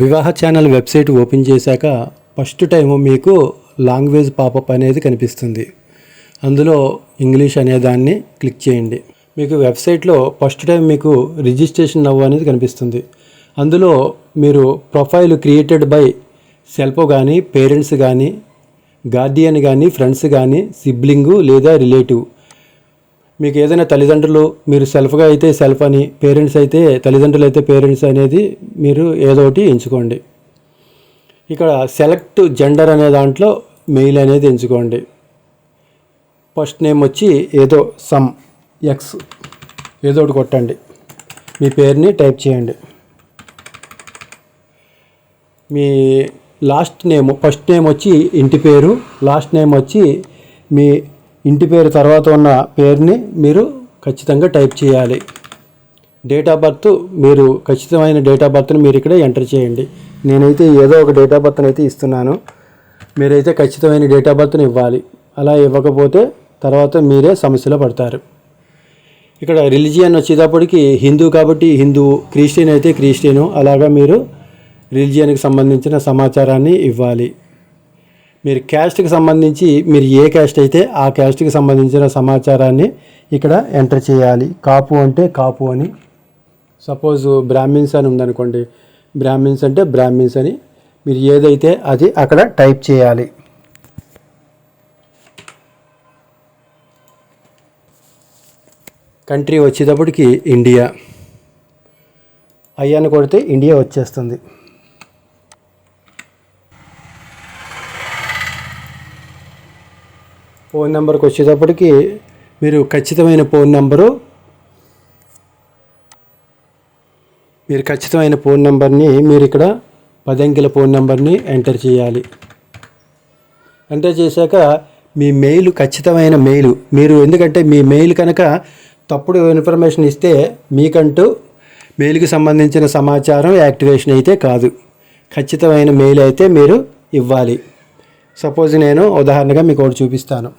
వివాహ channel website open చేశాక first time మీకు లాంగ్వేజ్ పాపప్ అనేది కనిపిస్తుంది. అందులో ఇంగ్లీష్ అనే దాన్ని క్లిక్ చేయండి. మీకు వెబ్సైట్లో ఫస్ట్ టైం మీకు రిజిస్ట్రేషన్ నవ్వు అనేది కనిపిస్తుంది. అందులో మీరు ప్రొఫైల్ క్రియేటెడ్ బై సెల్ఫో కానీ పేరెంట్స్ కానీ గార్డియన్ కానీ ఫ్రెండ్స్ కానీ సిబ్లింగు లేదా రిలేటివ్ మీకు ఏదైనా తల్లిదండ్రులు మీరు సెల్ఫ్గా అయితే సెల్ఫ్ అని పేరెంట్స్ అయితే తల్లిదండ్రులు అయితే పేరెంట్స్ అనేది మీరు ఏదో ఒకటి ఎంచుకోండి. ఇక్కడ సెలెక్ట్ జెండర్ అనే దాంట్లో మెయిల్ అనేది ఎంచుకోండి. ఫస్ట్ నేమ్ వచ్చి ఏదో సమ్ ఎక్స్ ఏదో ఒకటి కొట్టండి. మీ పేరుని టైప్ చేయండి. మీ లాస్ట్ నేమ్ ఫస్ట్ నేమ్ వచ్చి ఇంటి పేరు లాస్ట్ నేమ్ వచ్చి మీ ఇంటి పేరు తర్వాత ఉన్న పేరుని మీరు ఖచ్చితంగా టైప్ చేయాలి. డేట్ ఆఫ్ బర్త్ మీరు ఖచ్చితమైన డేట్ ఆఫ్ బర్త్ని మీరు ఇక్కడ ఎంటర్ చేయండి. నేనైతే ఏదో ఒక డేట్ ఆఫ్ బర్త్ని అయితే ఇస్తున్నాను. మీరైతే ఖచ్చితమైన డేట్ ఆఫ్ బర్త్ని ఇవ్వాలి. అలా ఇవ్వకపోతే తర్వాత మీరే సమస్యలో పడతారు. ఇక్కడ రిలీజియన్ వచ్చేటప్పటికి హిందూ కాబట్టి హిందూ క్రిస్టియన్ అయితే క్రిస్టియను అలాగా మీరు రిలీజియన్కి సంబంధించిన సమాచారాన్ని ఇవ్వాలి. మీరు క్యాస్ట్కి సంబంధించి మీరు ఏ క్యాస్ట్ అయితే ఆ క్యాస్ట్కి సంబంధించిన సమాచారాన్ని ఇక్కడ ఎంటర్ చేయాలి. కాపు అంటే కాపు అని. సపోజ్ బ్రాహ్మిన్స్ అని ఉందనుకోండి. బ్రాహ్మిన్స్ అంటే బ్రాహ్మిన్స్ అని. మీరు ఏదైతే అది అక్కడ టైప్ చేయాలి. కంట్రీ వచ్చేటప్పటికి ఇండియా అయ్యాన్ని కొడితే ఇండియా వచ్చేస్తుంది. ఫోన్ నెంబర్కి వచ్చేటప్పటికి మీరు ఖచ్చితమైన ఫోన్ నెంబరు మీరు ఖచ్చితమైన ఫోన్ నెంబర్ని మీరు ఇక్కడ పదంకిల ఫోన్ నెంబర్ని ఎంటర్ చేయాలి. ఎంటర్ చేశాక మీ మెయిల్ ఖచ్చితమైన మెయిల్. మీరు ఎందుకంటే మీ మెయిల్ కనుక తప్పుడు ఇన్ఫర్మేషన్ ఇస్తే మీకంటూ మెయిల్కి సంబంధించిన సమాచారం యాక్టివేషన్ అయితే కాదు. ఖచ్చితమైన మెయిల్ అయితే మీరు ఇవ్వాలి. సపోజ్ నేను ఉదాహరణగా మీకు ఒకటి చూపిస్తాను.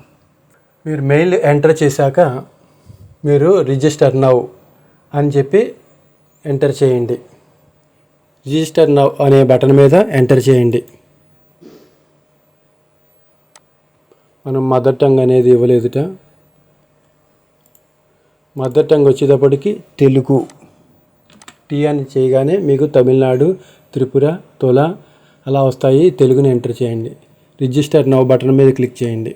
మీరు మెయిల్ ఎంటర్ చేశాక మీరు రిజిస్టర్ నవ్ అని చెప్పి ఎంటర్ చేయండి. రిజిస్టర్ నవ్ అనే బటన్ మీద ఎంటర్ చేయండి. మనం మదర్ టంగ్ అనేది ఇవ్వలేదుట. మదర్ టంగ్ వచ్చేటప్పటికి తెలుగు. టీ అని చేయగానే మీకు తమిళనాడు త్రిపుర తొల అలా వస్తాయి. తెలుగుని ఎంటర్ చేయండి. రిజిస్టర్ నౌ బటన్ మీద క్లిక్ చేయండి.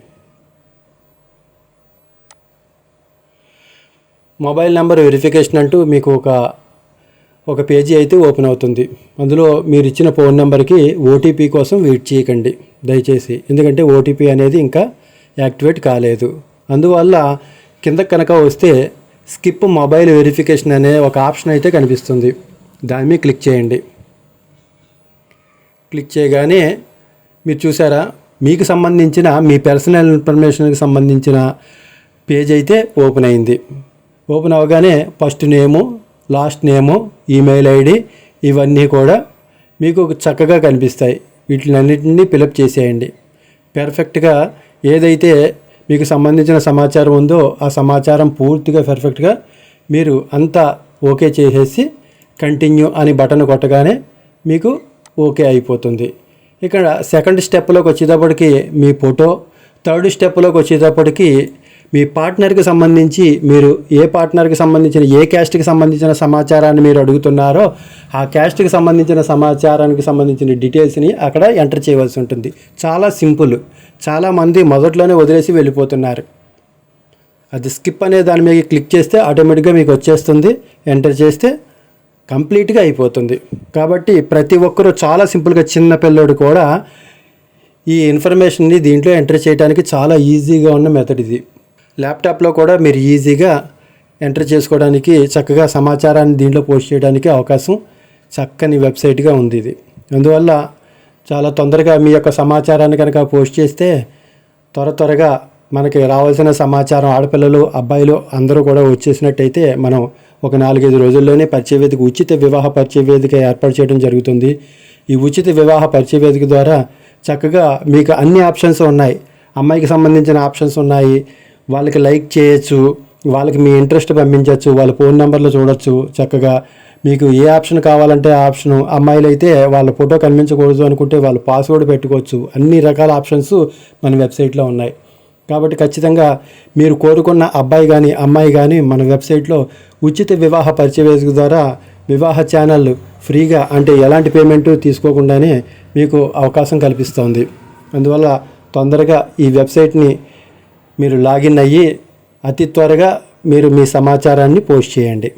మొబైల్ నెంబర్ వెరిఫికేషన్ అంటూ మీకు ఒక ఒక పేజీ అయితే ఓపెన్ అవుతుంది. అందులో మీరు ఇచ్చిన ఫోన్ నెంబర్కి ఓటీపీ కోసం వెయిట్ చేయకండి. దయచేసి ఎందుకంటే ఓటీపీ అనేది ఇంకా యాక్టివేట్ కాలేదు. అందువల్ల కింద కనుక వస్తే స్కిప్ మొబైల్ వెరిఫికేషన్ అనే ఒక ఆప్షన్ అయితే కనిపిస్తుంది. దాని మీద క్లిక్ చేయండి. క్లిక్ చేయగానే మీరు చూసారా? మీకు సంబంధించిన మీ పర్సనల్ ఇన్ఫర్మేషన్కి సంబంధించిన పేజ్ అయితే ఓపెన్ అయింది. ఓపెన్ అవగానే first name last name email ID ఇవన్నీ కూడా మీకు చక్కగా కనిపిస్తాయి. వీటినన్నింటినీ ఫిలప్ చేసేయండి. పెర్ఫెక్ట్గా ఏదైతే మీకు సంబంధించిన సమాచారం ఉందో ఆ సమాచారం పూర్తిగా పెర్ఫెక్ట్గా మీరు అంతా ఓకే చేసేసి కంటిన్యూ అని బటన్ కొట్టగానే మీకు ఓకే అయిపోతుంది. ఇక్కడ సెకండ్ స్టెప్లోకి వచ్చేటప్పటికి మీ ఫోటో థర్డ్ స్టెప్లోకి వచ్చేటప్పటికి మీ పార్ట్నర్కి సంబంధించి మీరు ఏ పార్ట్నర్కి సంబంధించిన ఏ క్యాస్ట్కి సంబంధించిన సమాచారాన్ని మీరు అడుగుతున్నారో ఆ క్యాస్ట్కి సంబంధించిన సమాచారానికి సంబంధించిన డీటెయిల్స్ని అక్కడ ఎంటర్ చేయవలసి ఉంటుంది. చాలా సింపుల్ చాలామంది మొదట్లోనే వదిలేసి వెళ్ళిపోతున్నారు. అది స్కిప్ అనే దాని మీద క్లిక్ చేస్తే ఆటోమేటిక్గా మీకు వచ్చేస్తుంది. ఎంటర్ చేస్తే కంప్లీట్గా అయిపోతుంది. కాబట్టి ప్రతి ఒక్కరూ చాలా సింపుల్గా చిన్న పిల్లోడు కూడా ఈ ఇన్ఫర్మేషన్ని దీంట్లో ఎంటర్ చేయడానికి చాలా ఈజీగా ఉన్న మెథడ్ ఇది. ల్యాప్టాప్లో కూడా మీరు ఈజీగా ఎంటర్ చేసుకోవడానికి చక్కగా సమాచారాన్ని దీంట్లో పోస్ట్ చేయడానికి అవకాశం చక్కని వెబ్సైట్గా ఉంది ఇది. అందువల్ల చాలా తొందరగా మీ యొక్క సమాచారాన్ని కనుక పోస్ట్ చేస్తే త్వర త్వరగా మనకి రావాల్సిన సమాచారం ఆడపిల్లలు అబ్బాయిలు అందరూ కూడా వచ్చేసినట్టయితే మనం ఒక నాలుగైదు రోజుల్లోనే పరిచయ వేదిక ఉచిత వివాహ పరిచయ వేదిక ఏర్పాటు చేయడం జరుగుతుంది. ఈ ఉచిత వివాహ పరిచయ వేదిక ద్వారా చక్కగా మీకు అన్ని ఆప్షన్స్ ఉన్నాయి. అమ్మాయికి సంబంధించిన ఆప్షన్స్ ఉన్నాయి. వాళ్ళకి లైక్ చేయొచ్చు వాళ్ళకి మీ ఇంట్రెస్ట్ పంపించవచ్చు వాళ్ళ ఫోన్ నెంబర్లు చూడొచ్చు చక్కగా. మీకు ఏ ఆప్షన్ కావాలంటే ఆప్షను అమ్మాయిలు అయితే వాళ్ళ ఫోటో కనిపించకూడదు అనుకుంటే వాళ్ళు పాస్వర్డ్ పెట్టుకోవచ్చు. అన్ని రకాల ఆప్షన్స్ మన వెబ్సైట్లో ఉన్నాయి. కాబట్టి ఖచ్చితంగా మీరు కోరుకున్న అబ్బాయి కానీ అమ్మాయి కానీ మన వెబ్సైట్లో ఉచిత వివాహ పరిచయ ద్వారా వివాహ ఛానల్ ఫ్రీగా అంటే ఎలాంటి పేమెంట్ తీసుకోకుండానే మీకు అవకాశం కల్పిస్తోంది. అందువల్ల తొందరగా ఈ వెబ్సైట్ని మీరు లాగిన్ అయ్యి అతి త్వరగా మీరు మీ సమాచారాన్ని పోస్ట్ చేయండి.